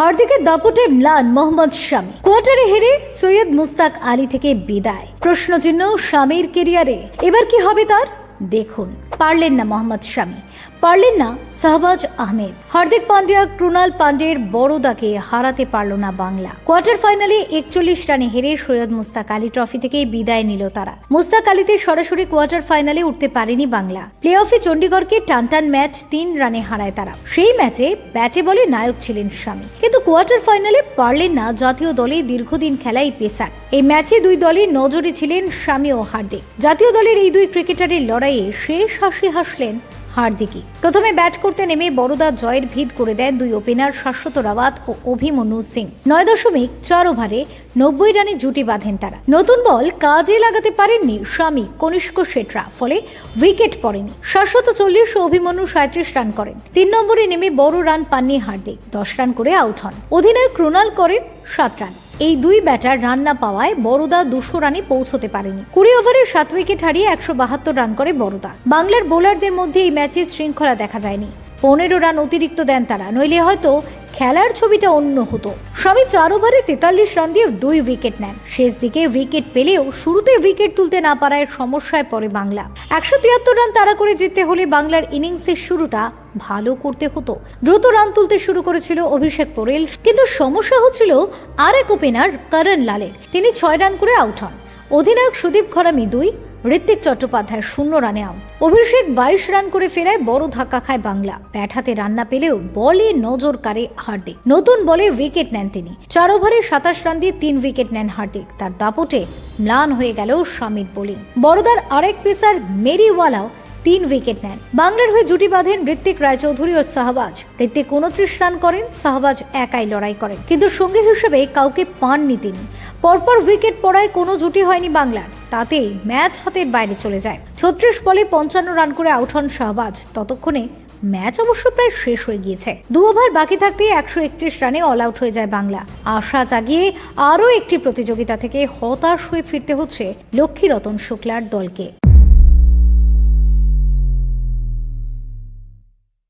হার্দিকের দাপটে ম্লান মোহাম্মদ শামি। কোয়ার্টারে হেরে সৈয়দ মুস্তাক আলী থেকে বিদায়। প্রশ্নচিহ্ন স্বামীর কেরিয়ারে। এবার কি হবে তার? দেখুন, পারলেন না মোহাম্মদ শামি। পারলেন না শাহবাজ আহমেদ। হার্দিক পান্ডিয়া ক্রুনাল পান্ডের বড়দাকে হারাতে পারল না বাংলা। কোয়ার্টার ফাইনালে একচল্লিশ রানে হেরে সৈয়দ মুস্তাক আলী ট্রফি থেকে বিদায় নিল তারা। মুস্তাক আলীতে সরাসরি কোয়ার্টার ফাইনালে উঠতে পারেনি বাংলা। প্লে অফে চণ্ডীগড়কে টানটান ম্যাচ তিন রানে হারায় তারা। সেই ম্যাচে ব্যাটে বলে নায়ক ছিলেন স্বামী কিন্তু কোয়ার্টার ফাইনালে পারলেন না জাতীয় দলে দীর্ঘদিন খেলাই পেসার। এই ম্যাচে দুই দলের নজরে ছিলেন স্বামী ও হার্দিক। জাতীয় দলের এই দুই ক্রিকেটারের লড়াইয়ে শেষ হাসি হাসলেন হার্দিকই। প্রথমে ব্যাট করতে নেমে বড়দা জয়ের ভিত করে দেন দুই ওপেনার শাশ্বত রাওয়াত ও অভিমন্যু সিং। নয় দশমিক চার ওভারে নব্বই রানে জুটি বাঁধেন তারা। নতুন বল কাজে লাগাতে পারেননি স্বামী কনিষ্ক শেটরা, ফলে উইকেট পড়েনি। শাশ্বত চল্লিশ ও অভিমন্যু সাঁত্রিশ রান করেন। তিন নম্বরে নেমে বড় রান পাননি হার্দিক, দশ রান করে আউট হন। অধিনায়ক ক্রোনাল করেন সাত রান। এই দুই ব্যাটার রান না পাওয়ায় বড়দা দুশো রানে পৌঁছতে পারেনি। কুড়ি ওভারে সাত উইকেট হারিয়ে একশো বাহাত্তর রান করে বড়দা বাংলার বোলারদের মধ্যে এই ম্যাচে শৃঙ্খলা দেখা যায়নি। পনেরো রান অতিরিক্ত দেন তারা, নইলে হয়তো খেলার ছবিটা অন্য হতো। স্বামী চার ওভারে তেতাল্লিশ রান দিয়ে দুই উইকেট নেন। শেষ দিকে উইকেট পেলেও শুরুতে উইকেট তুলতে না পারায় সমস্যায় পড়ে বাংলা। একশো তিয়াত্তর রান তাড়া করে জিততে হলে বাংলার ইনিংসের শুরুটা ভালো করতে হতো। দ্রুত রান তুলতে শুরু করেছিল অভিষেক পোরেল। কিন্তু সমস্যা হচ্ছিল আর এক ওপেনার করণ লালের তিনি ছয় রান করে আউট হন। অধিনায়ক সুদীপ খরামি দুই, ঋত্বিক চট্টোপাধ্যায় শূন্য রানে আউট। অভিষেক বাইশ রান করে ফেরায় বড় ধাক্কা খায় বাংলা। ব্যাট হাতে রান না পেলেও বলে নজর কাড়ে হার্দিক। নতুন বলে উইকেট নেন তিনি। চার ওভারে সাতাশ রান দিয়ে তিন উইকেট নেন হার্দিক। তার দাপটে ম্লান হয়ে গেল স্বামীর বোলিং বড়দার আরেক পেসার মেরিওয়ালাও তিন উইকেট নেন। বাংলার হয়ে জুটি বাঁধেন ঋত্বিক রায়চৌধুরী ও শাহবাজ। ঋত্বিক উনত্রিশ রান করেন, শাহবাজ একাই লড়াই করেন। কিন্তু সঙ্গী হিসেবে কাউকে পাননি তিনি। পরপর উইকেট পড়ায় কোনো জুটি হয়নি বাংলার। তাতে ম্যাচ হাতের বাইরে চলে যায়। ছত্রিশ বলে পঞ্চান্ন রান করে আউট হন শাহবাজ। ততক্ষণে ম্যাচ অবশ্য প্রায় শেষ হয়ে গিয়েছে। দু ওভার বাকি থাকতে একশো একত্রিশ রানে অল আউট হয়ে যায় বাংলা। আশা জাগিয়ে আরও একটি প্রতিযোগিতা থেকে হতাশ হয়ে ফিরতে হচ্ছে লক্ষ্মীরতন শুক্লার দলকে।